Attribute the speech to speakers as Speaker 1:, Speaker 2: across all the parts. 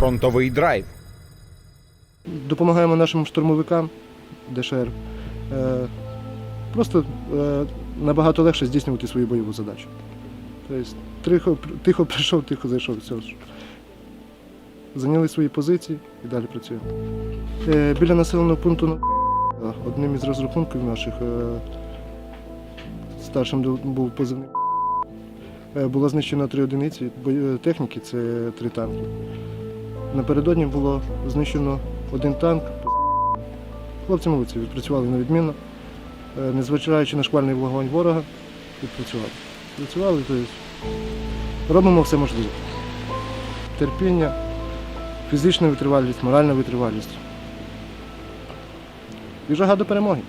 Speaker 1: фронтовий драйв.
Speaker 2: Допомагаємо нашим штурмовикам ДШР. Е, Просто е, набагато легше здійснювати свою бойову задачу. Тобто тихо, тихо прийшов, тихо зайшов. Все. Зайняли свої позиції і далі працюємо. Е, Біля населеного пункту одним із розрахунків наших старшим був позивний. Було знищено три одиниці техніки, це три танки. Напередодні було знищено один танк. Хлопці молодці, відпрацювали на відмінно. Е, Незважаючи на шквальний вогонь ворога, відпрацювали. Працювали, тобто робимо все можливе. Терпіння, фізична витривалість, моральна витривалість. І жага до перемоги.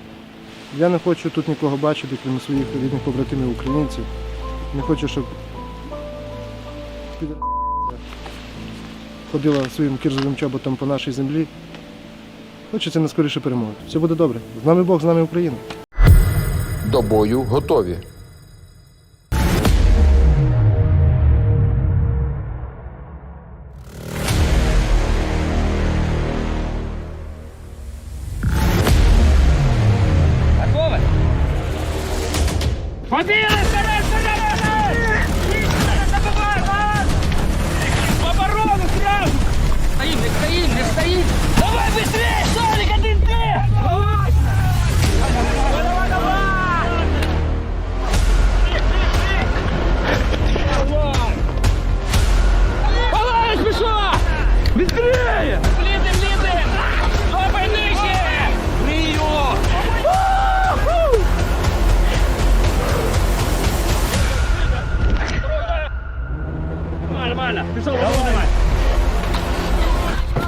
Speaker 2: Я не хочу тут нікого бачити, крім своїх рідних побратимів українців. Не хочу, щоб ходила своїм кірзовим чоботом по нашій землі. Хочеться наскоріше перемоги. Все буде добре. З нами Бог, з нами Україна.
Speaker 1: До бою готові.
Speaker 3: Готовы?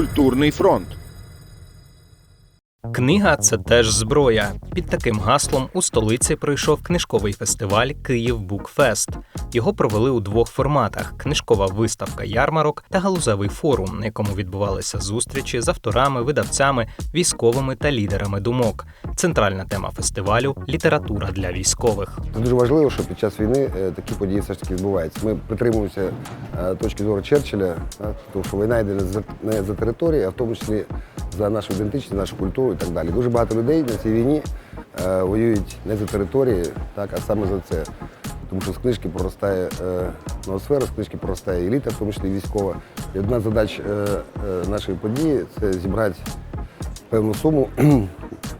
Speaker 1: Культурний фронт.
Speaker 4: Книга це теж зброя. Під таким гаслом у столиці пройшов книжковий фестиваль Київ Букфест. Його провели у двох форматах: книжкова виставка ярмарок та галузевий форум, на якому відбувалися зустрічі з авторами, видавцями, військовими та лідерами думок. Центральна тема фестивалю література для військових.
Speaker 5: Це дуже важливо, що під час війни е, такі події все ж таки відбуваються. Ми притримуємося е, точки зору Черчилля, так, тому що війна йде не за, територію, а в тому числі за нашу ідентичність, нашу культуру і так далі. Дуже багато людей на цій війні е, воюють не за території, так, а саме за це. Тому що з книжки проростає е, ноосфера, з книжки проростає еліта, в тому числі військова. І одна з задач е, е, нашої події це зібрати певну суму.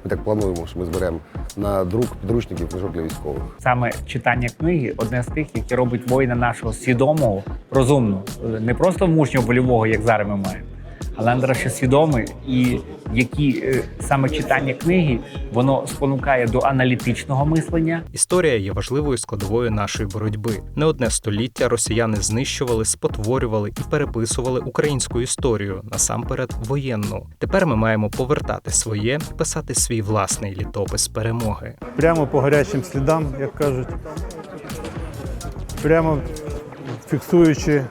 Speaker 5: Ми так плануємо, що ми зберемо на друк підручників книжок для військових.
Speaker 6: Саме читання книги одне з тих, які робить воїна нашого свідомого, розумного, не просто мужнього вольового, як зараз ми маємо, але Андра ще свідомий, і які е, саме читання книги воно спонукає до аналітичного мислення,
Speaker 4: Історія є важливою складовою нашої боротьби. Не одне століття росіяни знищували, спотворювали і переписували українську історію, насамперед воєнну. Тепер ми маємо повертати своє, писати свій власний літопис перемоги.
Speaker 7: прямо по гарячим слідам, як кажуть, прямо фіксуючи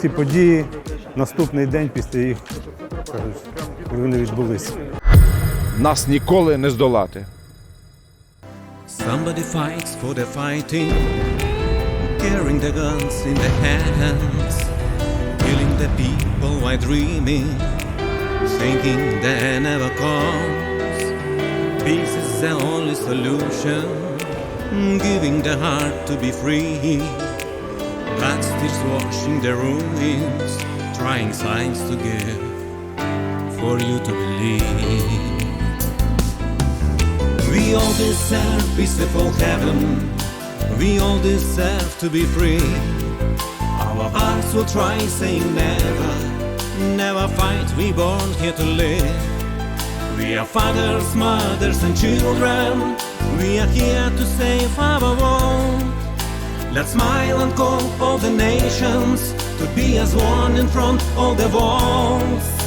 Speaker 7: ці події наступний день після їх, кажуть, коли вони відбулися.
Speaker 1: Нас ніколи не здолати.
Speaker 8: Somebody fights for the fighting, carrying the guns in their hands, killing the people while dreaming, thinking that never comes. Peace is the only solution, giving the heart to be free. Blood still washing the ruins, trying signs to give for you to believe. We all deserve peaceful heaven. We all deserve to be free. Our hearts will try saying never, never fight. We born here to live. We are fathers, mothers, and children. We are here to save our world. Let's smile and call all the nations to be as one in front of the walls.